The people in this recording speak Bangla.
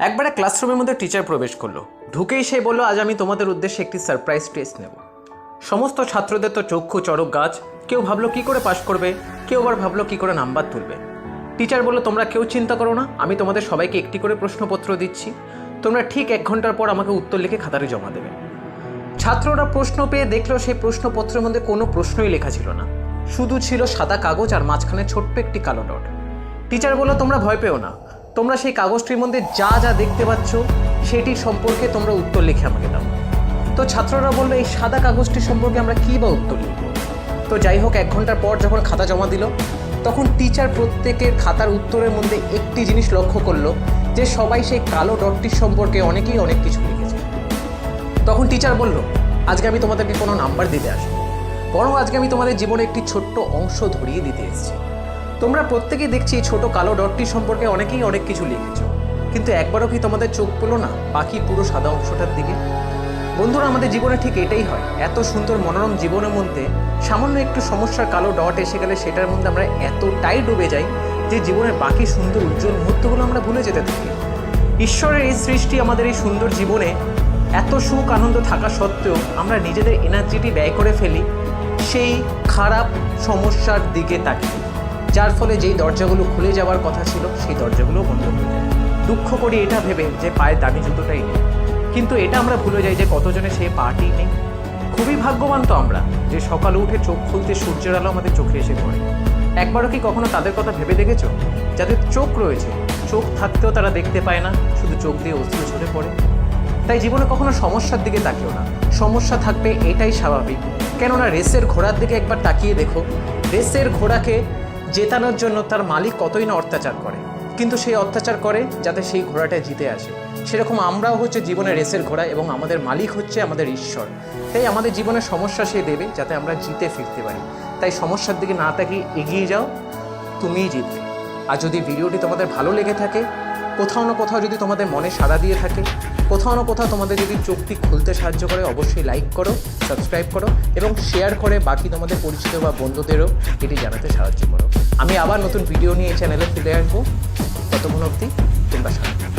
একবারে ক্লাসরুমের মধ্যে টিচার প্রবেশ করল। ঢুকেই সে বলল, আজ আমি তোমাদের উদ্দেশ্যে একটি সারপ্রাইজ টেস্ট নেব। সমস্ত ছাত্রদের তো চক্ষু, চড়ক, গাছ। কেউ ভাবলো, কি করে পাশ করবে? কেউ আবার ভাবলো, কি করে নাম্বার তুলবে? টিচার বলল, তোমরা কেউ চিন্তা করো না, আমি তোমাদের সবাইকে একটি করে প্রশ্নপত্র দিচ্ছি। তোমরা ঠিক এক ঘণ্টার পর আমাকে উত্তর লিখে খাতারে জমা দেবে। ছাত্ররা প্রশ্ন পেয়ে দেখল, সেই প্রশ্নপত্রের মধ্যে কোনো প্রশ্নই লেখা ছিল না। শুধু ছিল সাদা কাগজ আর মাঝখানে ছোট্ট একটি কালো ডট টিচার বলল, তোমরা ভয় পেও না। তোমরা সেই কাগজটির মধ্যে যা যা দেখতে পাচ্ছ, সেটির সম্পর্কে তোমরা উত্তর লিখে আমাকে দাও। তো ছাত্ররা বলল, এই সাদা কাগজটি সম্পর্কে আমরা কী বা উত্তর লিখব? তো যাই হোক, এক ঘণ্টার পর যখন খাতা জমা দিল, তখন টিচার প্রত্যেকের খাতার উত্তরের মধ্যে একটি জিনিস লক্ষ্য করল, যে সবাই সেই কালো ডটটির সম্পর্কে অনেকেই অনেক কিছু লিখেছে। তখন টিচার বলল, আজকে আমি তোমাদেরকে কোনো নাম্বার দিতে আসব বরং আজকে আমি তোমাদের জীবনে একটি ছোট্ট অংশ ধরিয়ে দিতে এসেছি। তোমরা প্রত্যেকেই দেখছি এই ছোট কালো ডটটি সম্পর্কে অনেকেই অনেক কিছু লিখেছো। কিন্তু একবারও কি তোমাদের চোখ পড়ল না, বাকি পুরো সাদা অংশটার দিকে? বন্ধুরা, আমাদের জীবনে ঠিক এটাই হয়। এত সুন্দর মনোরম জীবনের মধ্যে সামান্য একটু সমস্যার কালো ডট এসে গেলে সেটার মধ্যে আমরা এতটাই ডুবে যাই যে জীবনের বাকি সুন্দর উজ্জ্বল মুহূর্তগুলো আমরা ভুলে যেতে থাকি। ঈশ্বরের এই সৃষ্টি আমাদের এই সুন্দর জীবনে এত সুখ আনন্দ থাকা সত্ত্বেও আমরা নিজেদের এনার্জিটি ব্যয় করে ফেলি, সেই খারাপ সমস্যার দিকে তাকিয়ে। যার ফলে যেই দরজাগুলো খুলে যাওয়ার কথা ছিল, সেই দরজাগুলো বন্ধ। হয়ে যায় দুঃখ করি এটা ভেবে যে পায়ের দামি জুতোটাই নেই। কিন্তু এটা আমরা ভুলে যাই যে কতজনে সেই পাটি নেই। খুবই ভাগ্যবান তো আমরা যে সকালে উঠে চোখ খুলতে সূর্যের আলো আমাদের চোখে এসে পড়ে। একবারও কি কখনো তাদের কথা ভেবে দেখেছ? যাদের চোখ রয়েছে, চোখ থাকতেও তারা দেখতে পায় না, শুধু চোখ দিয়ে অস্ত্র ঝরে পড়ে। তাই জীবনে কখনো সমস্যার দিকে তাকিও না। সমস্যা থাকবে এটাই স্বাভাবিক। কেননা রেসের ঘোড়ার দিকে একবার তাকিয়ে দেখো। রেসের ঘোড়াকে জেতানোর জন্য তার মালিক কতই না অত্যাচার করে। কিন্তু সেই অত্যাচার করে যাতে সেই ঘোড়াটা জিতে আসে। সেরকম আমরাও হচ্ছে জীবনের রেসের ঘোড়া এবং আমাদের মালিক হচ্ছে আমাদের ঈশ্বর। তাই আমাদের জীবনের সমস্যা সে দেবে যাতে আমরা জিতে ফিরতে পারি। তাই সমস্যার দিকে না তাকিয়ে এগিয়ে যাও, তুমিই জিতবে। আর যদি ভিডিওটি তোমাদের ভালো লেগে থাকে কোথাও না কোথাও যদি তোমাদের মনে সাড়া দিয়ে থাকে, কোথাও না কোথাও তোমাদের যদি চোখটি খুলতে সাহায্য করে, অবশ্যই লাইক করো সাবস্ক্রাইব করো এবং শেয়ার করে বাকি তোমাদের পরিচিত বা বন্ধুদেরও এটি জানাতে সাহায্য করো আমি আবার নতুন ভিডিও নিয়ে এই চ্যানেলে ফিরে আসব ততক্ষণ অবধি তোমরা থাকো।